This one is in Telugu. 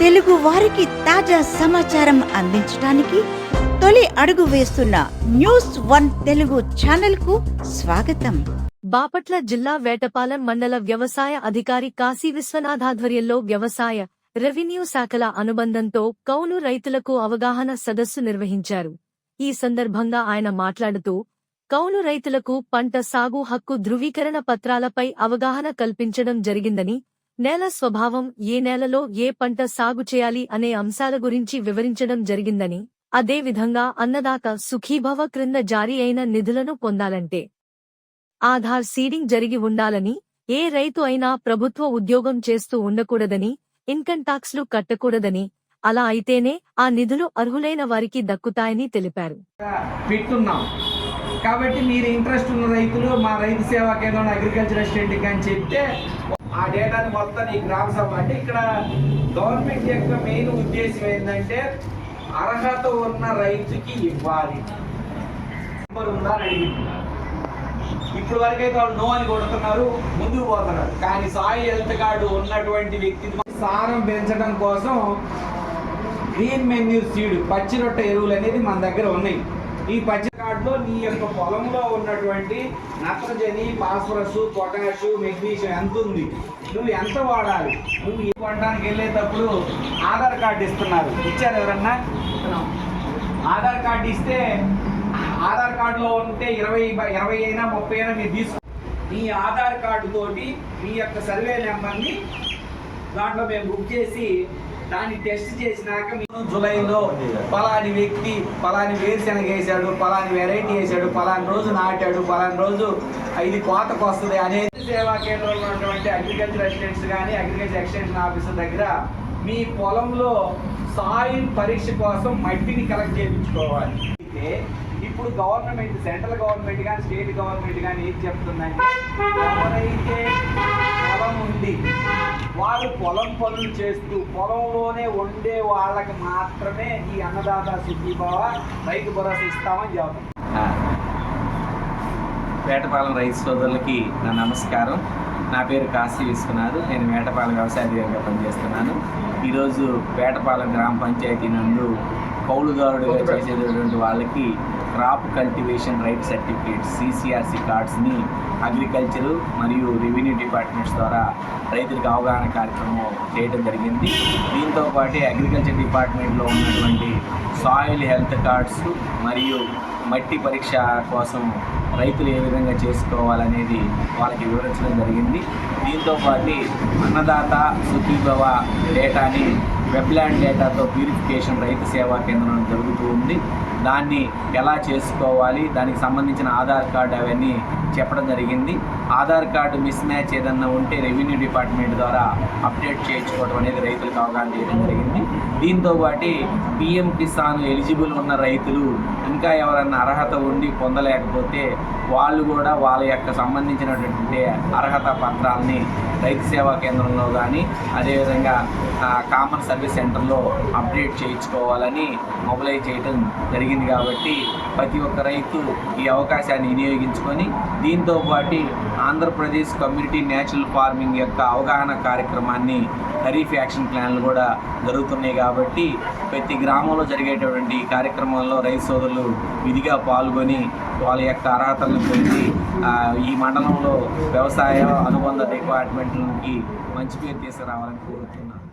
తెలుగు వారికి తాజా సమాచారం అందించడానికి తొలి అడుగు వేస్తున్న న్యూస్ వన్ తెలుగు ఛానల్కు స్వాగతం. బాపట్ల జిల్లా వేటపాలెం మండల వ్యవసాయ అధికారి కాశీ విశ్వనాథాధ్వర్యంలో వ్యవసాయ రెవెన్యూ శాఖల అనుబంధంతో కౌలు రైతులకు అవగాహన సదస్సు నిర్వహించారు. ఈ సందర్భంగా ఆయన మాట్లాడుతూ కౌలు రైతులకు పంట సాగు హక్కు ధృవీకరణ పత్రాలపై అవగాహన కల్పించడం జరిగిందని నేల స్వభావం ఏ నేలలో ఏ పంట సాగు చేయాలి అనే అంశాల గురించి వివరించడం జరిగిందని అదేవిధంగా అన్నదాత సుఖీభవ క్రింద జారీ అయిన నిధులను పొందాలంటే. ఆధార్ సీడింగ్ జరిగి ఉండాలని ఏ రైతు అయినా ప్రభుత్వ ఉద్యోగం చేస్తూ ఉండకూడదని ఇన్కంటాక్స్లు కట్టకూడదని అలా అయితేనే ఆ నిధులు అర్హులైన వారికి దక్కుతాయని తెలిపారు. పెట్టున్నాం. కాబట్టి మీరు ఇంట్రెస్ట్ ఉన్న రైతులు మా రైతు సేవా కేంద్రం అగ్రికల్చర్ అసిస్టెంట్ అని చెప్తే ఆ డేటాని మొత్తం ఈ గ్రామ సభ అంటే ఇక్కడ గవర్నమెంట్ యొక్క మెయిన్ ఉద్దేశం ఏంటంటే అర్హత ఉన్న రైతుకి ఇవ్వాలి. నెంబర్ ఉందా అని అడిగింది. ఇప్పుడు వరకైతే వాళ్ళు నో అని కొడుతున్నారు ముందుకు పోతున్నారు. కానీ సాయి హెల్త్ కార్డు ఉన్నటువంటి వ్యక్తి సారం పెంచడం కోసం గ్రీన్ మెన్యూర్ సీడ్ పచ్చి రొట్టె ఎరువులు అనేది మన దగ్గర ఉన్నాయి. ఈ పచ్చి కార్డులో నీ యొక్క పొలంలో ఉన్నటువంటి నత్రజని ఫాస్ఫరస్ పొటాష్ మెగ్నీషియం ఎంత ఉంది? నువ్వు ఎంత వాడాలి? నువ్వు ఈ పంటానికి వెళ్ళేటప్పుడు ఆధార్ కార్డు ఇస్తున్నారు. ఇచ్చారు ఎవరన్నా? ఆధార్ కార్డు ఇస్తే ఆధార్ కార్డులో ఉంటే ఇరవై ఇరవై అయినా ముప్పై అయినా మీరు తీసుకో. మీ ఆధార్ కార్డు తోటి మీ యొక్క సర్వే నెంబర్ని దాంట్లో మేము బుక్ చేసి దాన్ని టెస్ట్ చేసినాక మేము జూలైలో పలాని వ్యక్తి పలాని వేరుశెనగ వేసాడు పలాని వెరైటీ వేసాడు పలాని రోజు నాటాడు పలాని రోజు ఇది కోతకు వస్తుంది అనేది సేవా కేంద్రంలో ఉన్నటువంటి అగ్రికల్చర్ అసిస్టెంట్స్ కానీ అగ్రికల్చర్ ఎక్స్టెన్షన్ ఆఫీసర్ దగ్గర మీ పొలంలో సాయిల్ పరీక్ష కోసం మట్టిని కలెక్ట్ చేయించుకోవాలి. అయితే ఇప్పుడు గవర్నమెంట్ సెంట్రల్ గవర్నమెంట్ కానీ స్టేట్ గవర్నమెంట్ కానీ ఏం చెప్తుందంటే ఎవరైతే పొలం ఉంది. వాళ్ళు పొలం పనులు చేస్తూ పొలంలోనే ఉండే వాళ్ళకి మాత్రమే ఈ అన్నదాత సుఖీభావ రైతు భరోసా ఇస్తామని చెబుతాం. వేటపాలెం రైతు సోదరులకి నా నమస్కారం. నా పేరు కాశీ విశ్వనాథ్. నేను వేటపాలెం వ్యవసాయ అధికారిగా పనిచేస్తున్నాను. ఈరోజు వేటపాలెం గ్రామ పంచాయతీ నందు కౌలుదారుడుగా చేసేటటువంటి వాళ్ళకి crop cultivation right certificate CCRC కార్డ్స్ని agriculture మరియు రెవెన్యూ డిపార్ట్మెంట్స్ ద్వారా రైతులకు అవగాహన కార్యక్రమం చేయడం జరిగింది. దీంతో పాటే అగ్రికల్చర్ డిపార్ట్మెంట్లో ఉన్నటువంటి సాయిల్ హెల్త్ కార్డ్స్ మరియు మట్టి పరీక్ష కోసం రైతులు ఏ విధంగా చేసుకోవాలనేది వాళ్ళకి వివరించడం జరిగింది. దీంతో పాటు అన్నదాత సుఖీభవ డేటాని వెబ్లాండ్ డేటాతో ప్యూరిఫికేషన్ రైతు సేవా కేంద్రం జరుగుతూ ఉంది. దాన్ని ఎలా చేసుకోవాలి? దానికి సంబంధించిన ఆధార్ కార్డు అవన్నీ చెప్పడం జరిగింది. ఆధార్ కార్డు మిస్ మ్యాచ్ ఏదన్నా ఉంటే రెవెన్యూ డిపార్ట్మెంట్ ద్వారా అప్డేట్ చేయించుకోవడం అనేది రైతులకు అవగాహన చేయడం జరిగింది. దీంతో పాటు పిఎం కిసాన్ ఎలిజిబుల్ ఉన్న రైతులు ఇంకా ఎవరన్నా అర్హత ఉండి పొందలేకపోతే వాళ్ళు కూడా వాళ్ళ యొక్క సంబంధించినటువంటి అర్హత పత్రాలని రైతు సేవా కేంద్రంలో కానీ అదేవిధంగా కామన్ సర్వీస్ సెంటర్లో అప్డేట్ చేయించుకోవాలని మొబిలైజ్ చేయడం జరిగింది కాబట్టి ప్రతి ఒక్క రైతు ఈ అవకాశాన్ని వినియోగించుకొని దీంతోపాటు ఆంధ్రప్రదేశ్ కమ్యూనిటీ న్యాచురల్ ఫార్మింగ్ యొక్క అవగాహన కార్యక్రమాన్ని ఖరీఫ్ యాక్షన్ ప్లాన్లు కూడా జరుగుతున్నాయి కాబట్టి ప్రతి గ్రామంలో జరిగేటటువంటి ఈ కార్యక్రమంలో రైతు సోదరులు విధిగా పాల్గొని వాళ్ళ యొక్క అర్హతలను పొంది ఈ మండలంలో వ్యవసాయ అనుబంధ డిపార్ట్మెంట్లకి మంచి పేరు తీసుకురావాలని కోరుతున్నాను.